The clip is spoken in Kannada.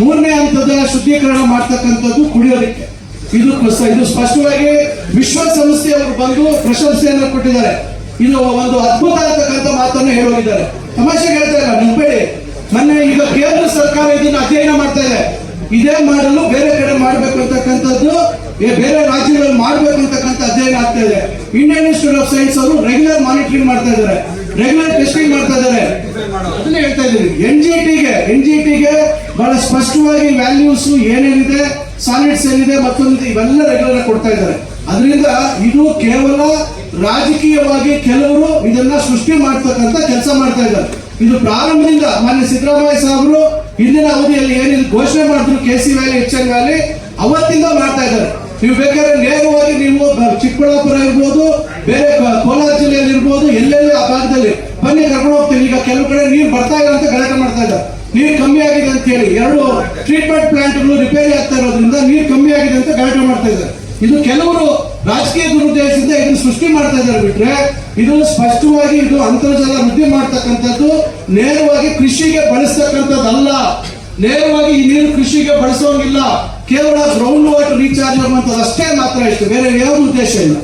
ಮೂರನೇ ಹಂತದ ಶುದ್ಧೀಕರಣ ಮಾಡ್ತಕ್ಕಂಥದ್ದು ಕುಡಿಯೋದಕ್ಕೆ. ಇದು ಇದು ಸ್ಪಷ್ಟವಾಗಿ ವಿಶ್ವಸಂಸ್ಥೆಯವರು ಬಂದು ಪ್ರಶಂಸೆಯನ್ನು ಕೊಟ್ಟಿದ್ದಾರೆ. ಇದು ಒಂದು ಅದ್ಭುತ ಅಂತಕ್ಕಂಥ ಮಾತನ್ನು ಹೇಳೋಗಿದ್ದಾರೆ ತಮಾಷೆಗೆ ಹೇಳ್ತಾ ಇಲ್ಲ ನಂಬೇಡಿ ಮೊನ್ನೆ ಈಗ ಕೇಂದ್ರ ಸರ್ಕಾರ ಇದನ್ನು ಅಧ್ಯಯನ ಮಾಡ್ತಾ ಇದೆ. ಇದೇ ಮಾಡಲು ಬೇರೆ ಕಡೆ ಮಾಡಬೇಕು ಅಂತಕ್ಕಂಥದ್ದು ಬೇರೆ ರಾಜ್ಯಗಳಲ್ಲಿ ಮಾಡಬೇಕು ಅಂತಕ್ಕಂಥ ಅಧ್ಯಯನ ಆಗ್ತಾ ಇದೆ. ಇಂಡಿಯನ್ ಇನ್ಸ್ಟಿಟ್ಯೂಟ್ ಆಫ್ ಸೈನ್ಸ್ ಅವರು ರೆಗ್ಯುಲರ್ ಮಾನಿಟರಿಂಗ್ ಮಾಡ್ತಾ ಇದ್ದಾರೆ. ರೆಗ್ಯುಲರ್ ಟೆಸ್ಟಿಂಗ್ ಮಾಡ್ತಾ ಇದ್ದಾರೆ. ಅದನ್ನೇ ಹೇಳ್ತಾ ಇದ್ದೀನಿ. ಎನ್ ಜಿ ಟಿಗೆ ಎನ್ ಜಿ ಟಿಗೆ ಬಹಳ ಸ್ಪಷ್ಟವಾಗಿ ವ್ಯಾಲ್ಯೂಸ್ ಏನೇನಿದೆ ಸಾಲಿಡ್ಸ್ ಏನಿದೆ ಮತ್ತೊಂದು ಇವೆಲ್ಲ ರೆಗ್ಯುಲರ್ ಕೊಡ್ತಾ ಇದ್ದಾರೆ. ಅದರಿಂದ ಇದು ಕೇವಲ ರಾಜಕೀಯವಾಗಿ ಕೆಲವರು ಇದನ್ನ ಸೃಷ್ಟಿ ಮಾಡ್ತಕ್ಕಂತ ಕೆಲಸ ಮಾಡ್ತಾ ಇದ್ದಾರೆ. ಇದು ಪ್ರಾರಂಭದಿಂದ ಮಾನ್ಯ ಸಿದ್ದರಾಮಯ್ಯ ಸಾಹೇಬರು ಹಿಂದಿನ ಅವಧಿಯಲ್ಲಿ ಏನಿದೆ ಘೋಷಣೆ ಮಾಡಿದ್ರು K C valley H N valley, ಅವತ್ತಿಂದ ಮಾಡ್ತಾ ಇದ್ದಾರೆ. ನೀವು ಬೇಕಾದ್ರೆ ನೇರವಾಗಿ ನೀವು ಚಿಕ್ಕಬಳ್ಳಾಪುರ ಎಲ್ಲೆಲ್ಲಿ ಬನ್ನಿ ಕರ್ಕೊಂಡು ಹೋಗ್ತೀವಿ ಈಗ ಕೆಲವು ಕಡೆ ನೀರು ಬರ್ತಾ ಇಲ್ಲ ಅಂತ ಗಲಾಟೆ ಮಾಡ್ತಾ ಇದ್ದಾರೆ. ನೀರು ಕಮ್ಮಿ ಆಗಿದೆ ಅಂತ ಹೇಳಿ ಎರಡು ಟ್ರೀಟ್ಮೆಂಟ್ ಪ್ಲಾಂಟ್ಗಳು ರಿಪೇರಿ ಆಗ್ತಾ ಇರೋದ್ರಿಂದ ನೀರು ಕಮ್ಮಿ ಆಗಿದೆ ಅಂತ ಗಲಾಟೆ ಮಾಡ್ತಾ ಇದ್ದಾರೆ. ಇದು ಕೆಲವರು ರಾಜಕೀಯ ದುರುದ್ದೇಶದಿಂದ ಇದನ್ನು ಸೃಷ್ಟಿ ಮಾಡ್ತಾ ಇದ್ದಾರೆ ಬಿಟ್ರೆ, ಇದು ಸ್ಪಷ್ಟವಾಗಿ ಇದು ಅಂತರ್ಜಲ ವೃದ್ಧಿ ಮಾಡ್ತಕ್ಕಂಥದ್ದು, ನೇರವಾಗಿ ಕೃಷಿಗೆ ಬಳಸ್ತಕ್ಕಂಥದ್ದಲ್ಲ. ನೇರವಾಗಿ ಈ ನೀರು ಕೃಷಿಗೆ ಬಳಸೋಂಗಿಲ್ಲ. ಕೇವಲ ಗ್ರೌಂಡ್ ವಾಟರ್ ರೀಚಾರ್ಜ್ ಆಗುವಂಥದ್ದು ಅಷ್ಟೇ ಮಾತ್ರ ಇಷ್ಟು. ಬೇರೆ ಯಾವ ಉದ್ದೇಶ ಇಲ್ಲ.